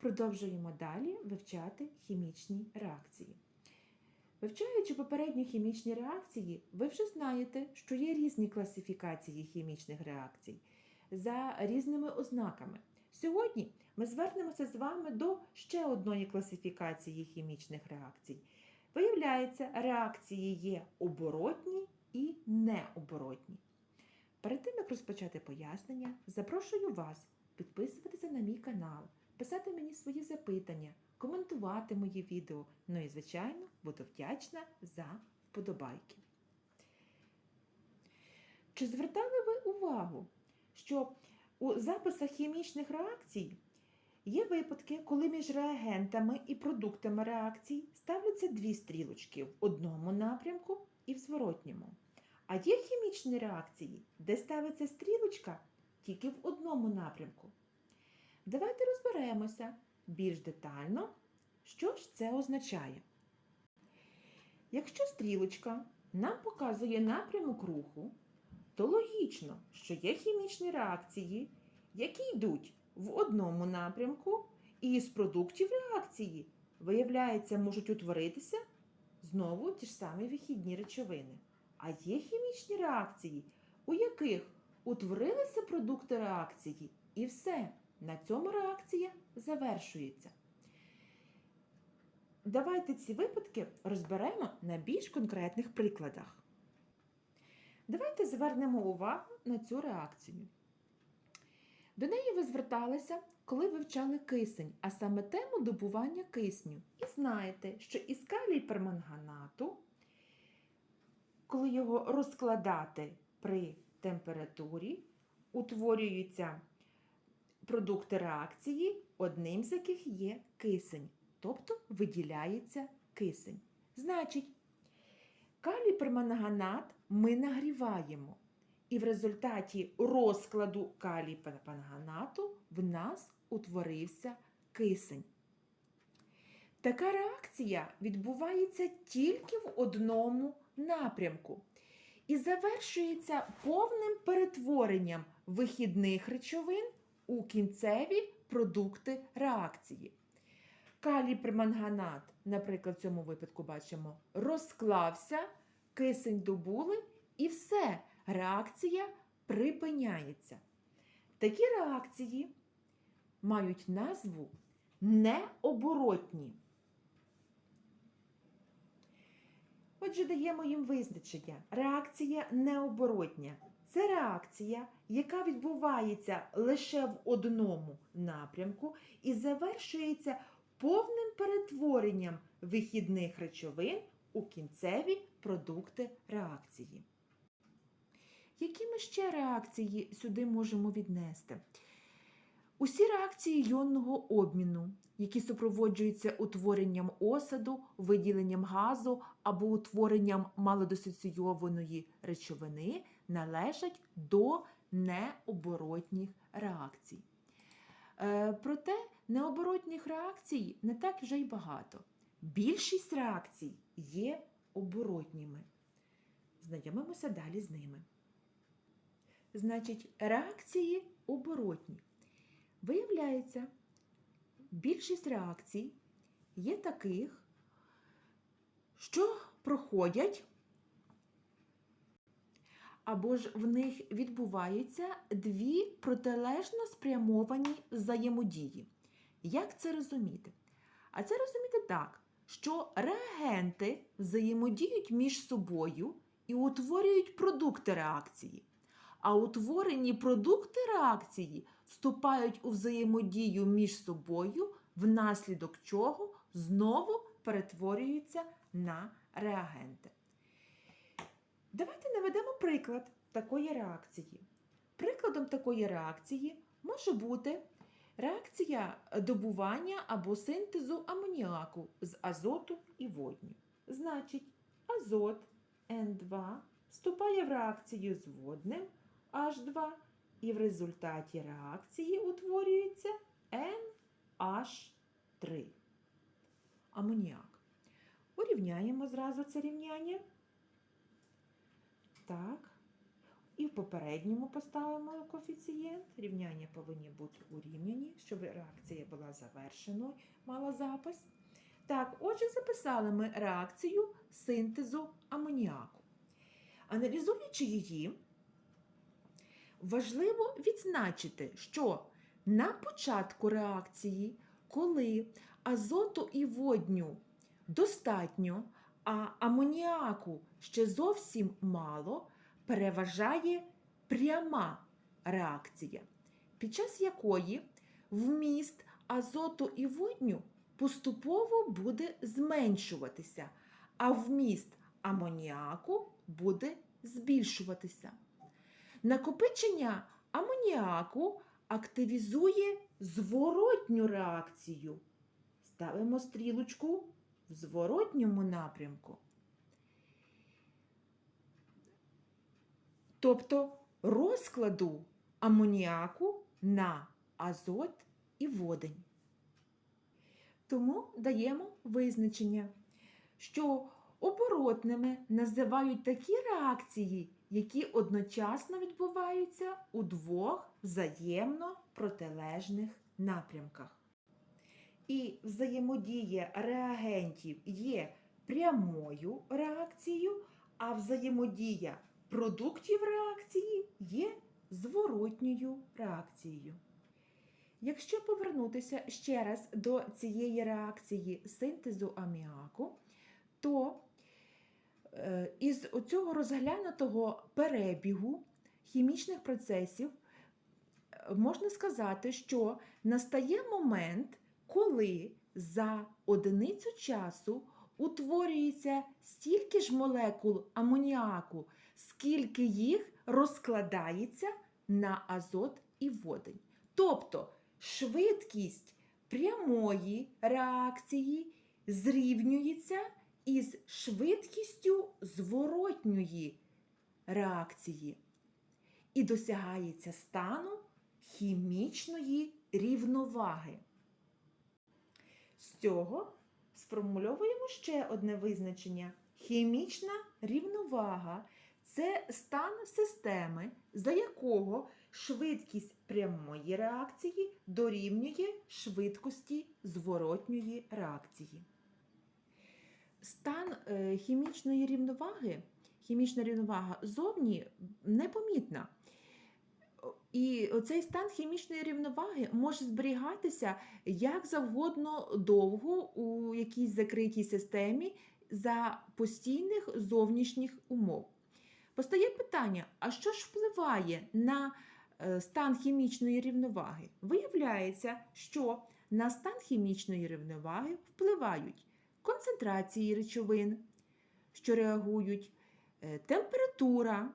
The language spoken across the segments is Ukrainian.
продовжуємо далі вивчати хімічні реакції. Вивчаючи попередні хімічні реакції, ви вже знаєте, що є різні класифікації хімічних реакцій за різними ознаками. Сьогодні ми звернемося з вами до ще одної класифікації хімічних реакцій. Виявляється, реакції є оборотні і необоротні. Перед тим, як розпочати пояснення, запрошую вас підписуватися на мій канал, писати мені свої запитання, коментувати мої відео. Ну і, звичайно, буду вдячна за вподобайки. Чи звертали ви увагу, що у записах хімічних реакцій є випадки, коли між реагентами і продуктами реакцій ставляться дві стрілочки в одному напрямку і в зворотньому. А є хімічні реакції, де ставиться стрілочка тільки в одному напрямку. Давайте розберемося більш детально, що ж це означає. Якщо стрілочка нам показує напрямок руху, то логічно, що є хімічні реакції, які йдуть в одному напрямку, і з продуктів реакції, виявляється, можуть утворитися знову ті ж самі вихідні речовини. А є хімічні реакції, у яких утворилися продукти реакції, і все, на цьому реакція завершується. Давайте ці випадки розберемо на більш конкретних прикладах. Давайте звернемо увагу на цю реакцію. До неї ви зверталися, коли вивчали кисень, а саме тему добування кисню. І знаєте, що із калій перманганату, коли його розкладати при температурі, утворюються продукти реакції, одним з яких є кисень, тобто виділяється кисень. Значить, калій перманганат ми нагріваємо. І в результаті розкладу калій перманганату в нас утворився кисень. Така реакція відбувається тільки в одному напрямку і завершується повним перетворенням вихідних речовин у кінцеві продукти реакції. Калій перманганат, наприклад, в цьому випадку бачимо, розклався, кисень добули і все, реакція припиняється. Такі реакції мають назву необоротні. Отже, даємо їм визначення. Реакція необоротня. Це реакція, яка відбувається лише в одному напрямку і завершується повним перетворенням вихідних речовин у кінцеві продукти реакції. Які ми ще реакції сюди можемо віднести? Усі реакції йонного обміну, які супроводжуються утворенням осаду, виділенням газу або утворенням малодисоційованої речовини, належать до необоротніх реакцій. Е, Проте необоротних реакцій не так вже й багато. Більшість реакцій є оборотніми. Знайомимося далі з ними. Значить, реакції оборотні. Виявляється, більшість реакцій є таких, що проходять, або ж в них відбуваються дві протилежно спрямовані взаємодії. Як це розуміти? А це розуміти так, що реагенти взаємодіють між собою і утворюють продукти реакції. А утворені продукти реакції вступають у взаємодію між собою, внаслідок чого знову перетворюються на реагенти. Давайте наведемо приклад такої реакції. Прикладом такої реакції може бути реакція добування або синтезу амоніаку з азоту і водню. Значить, азот N2 вступає в реакцію з водним H2, і в результаті реакції утворюється NH3. Амоніак. Урівняємо зразу це рівняння. Так. І в попередньому поставимо коефіцієнт. Рівняння повинні бути урівняні, щоб реакція була завершеною, мала запис. Так, отже, записали ми реакцію синтезу амоніаку. Аналізуючи її, важливо відзначити, що на початку реакції, коли азоту і водню достатньо, а амоніаку ще зовсім мало, переважає пряма реакція, під час якої вміст азоту і водню поступово буде зменшуватися, а вміст амоніаку буде збільшуватися. Накопичення амоніаку активізує зворотню реакцію. Ставимо стрілочку в зворотньому напрямку. Тобто розкладу амоніаку на азот і водень. Тому даємо визначення, що оборотними називають такі реакції, які одночасно відбуваються у двох взаємно протилежних напрямках. І взаємодія реагентів є прямою реакцією, а взаємодія продуктів реакції є зворотньою реакцією. Якщо повернутися ще раз до цієї реакції синтезу аміаку, то е, із цього розглянутого перебігу хімічних процесів е, можна сказати, що настає момент, коли за одиницю часу утворюється стільки ж молекул амоніаку, скільки їх розкладається на азот і водень. Тобто швидкість прямої реакції зрівнюється із швидкістю зворотньої реакції і досягається стану хімічної рівноваги. З цього сформульовуємо ще одне визначення. Хімічна рівновага це стан системи, за якого швидкість прямої реакції дорівнює швидкості зворотньої реакції. Стан е, хімічної рівноваги, хімічна рівновага зовні непомітна. І цей стан хімічної рівноваги може зберігатися як завгодно довго у якійсь закритій системі за постійних зовнішніх умов. Постає питання: а що ж впливає на е, стан хімічної рівноваги? Виявляється, що на стан хімічної рівноваги впливають концентрації речовин, що реагують, е, температура.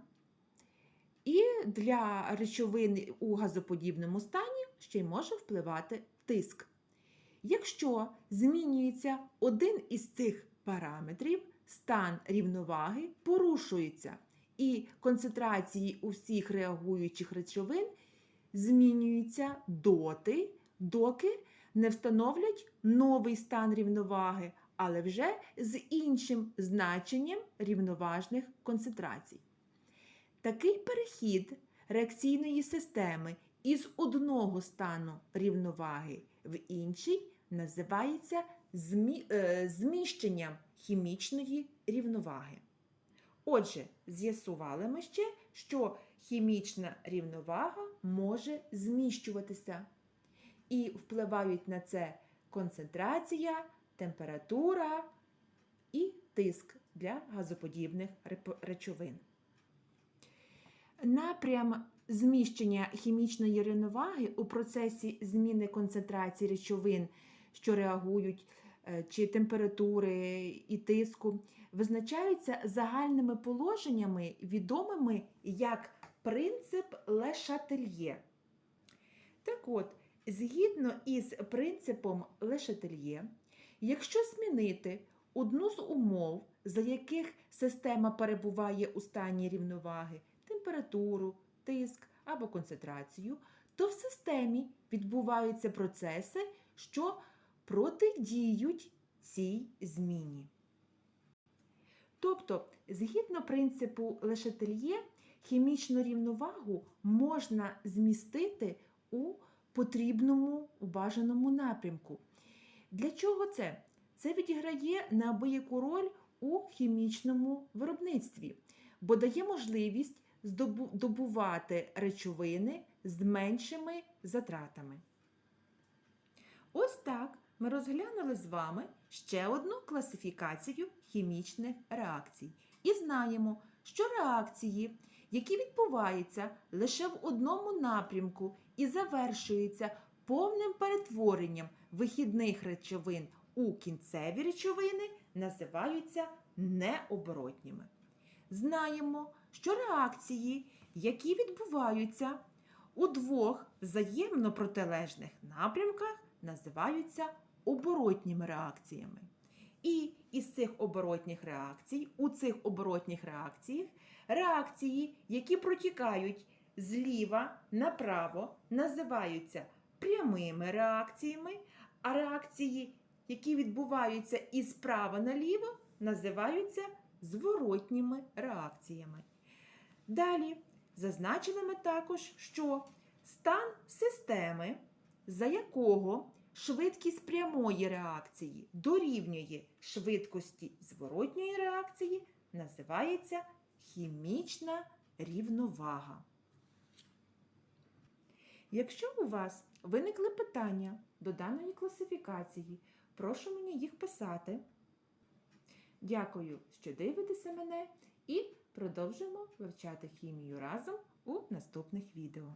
І для речовин у газоподібному стані ще й може впливати тиск. Якщо змінюється один із цих параметрів, стан рівноваги порушується, і концентрації усіх реагуючих речовин змінюються доти, доки не встановлять новий стан рівноваги, але вже з іншим значенням рівноважних концентрацій. Такий перехід реакційної системи із одного стану рівноваги в інший називається змі... е, зміщенням хімічної рівноваги. Отже, з'ясували ми ще, що хімічна рівновага може зміщуватися. І впливають на це концентрація, температура і тиск для газоподібних речовин. Напрям зміщення хімічної рівноваги у процесі зміни концентрації речовин, що реагують е, чи температури і тиску, визначаються загальними положеннями, відомими як принцип Лешательє. Так от, згідно із принципом Лешательє, якщо змінити одну з умов, за яких система перебуває у стані рівноваги, температуру, тиск або концентрацію, то в системі відбуваються процеси, що протидіють цій зміні. Тобто, згідно принципу Лешетельє, хімічну рівновагу можна змістити у потрібному у бажаному напрямку. Для чого це? Це відіграє неабияку роль у хімічному виробництві, бо дає можливість добувати речовини з меншими затратами. Ось так ми розглянули з вами ще одну класифікацію хімічних реакцій. І знаємо, що реакції, які відбуваються лише в одному напрямку і завершуються повним перетворенням вихідних речовин у кінцеві речовини, називаються необоротніми. Знаємо, що реакції, які відбуваються у двох взаємно протилежних напрямках, називаються оборотніми реакціями. І із цих оборотніх реакцій, у цих оборотніх реакціях, реакції, які протікають зліва направо, називаються прямими реакціями, а реакції, які відбуваються із права наліво, називаються зворотніми реакціями. Далі зазначили ми також, що стан системи, за якого швидкість прямої реакції дорівнює швидкості зворотньої реакції, називається хімічна рівновага. Якщо у вас виникли питання до даної класифікації, прошу мені їх писати. Дякую, що дивитеся мене і продовжимо вивчати хімію разом у наступних відео.